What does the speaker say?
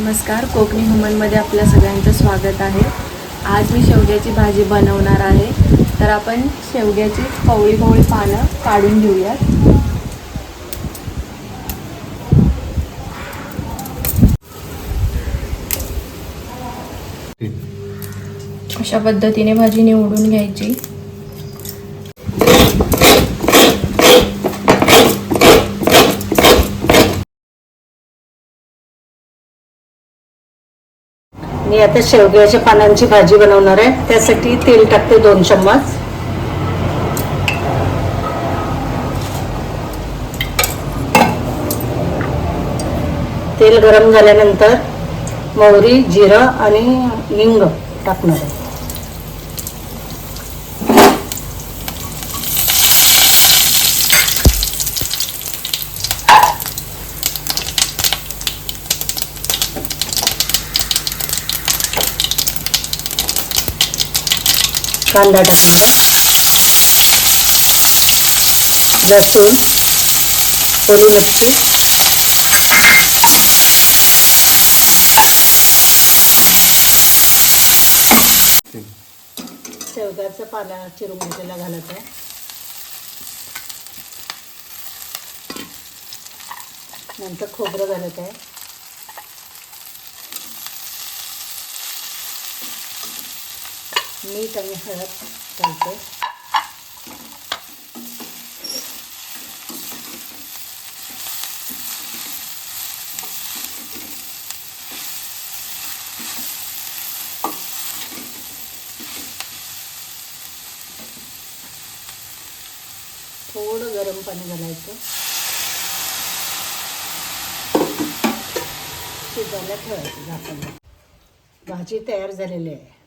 नमस्कार कोकणी हुमनमध्ये आपल्या सगळ्यांचं स्वागत आहे. आज मी शेवग्याची भाजी बनवणार आहे. तर आपण शेवग्याची कवळी कवळी पानं काढून घेऊयात. अशा पद्धतीने भाजी निवडून घ्यायची. मी आता शेवग्याच्या पानांची भाजी बनवणार आहे. त्यासाठी तेल टाकते दोन चम्मच. तेल गरम झाल्यानंतर मोहरी जिरं आणि हिंग टाकणार आहे. कांदा टाकणार लसूण ओली मिरची शेवग्याचं पाला चिरून घेतलेला घालत आहे. नंतर खोबरं घालत आहे. मीठ आणि हळद घालते. थोडं गरम पाणी घालायचं. शिजायला ठेवायचं झाकण. भाजी तयार झालेली आहे.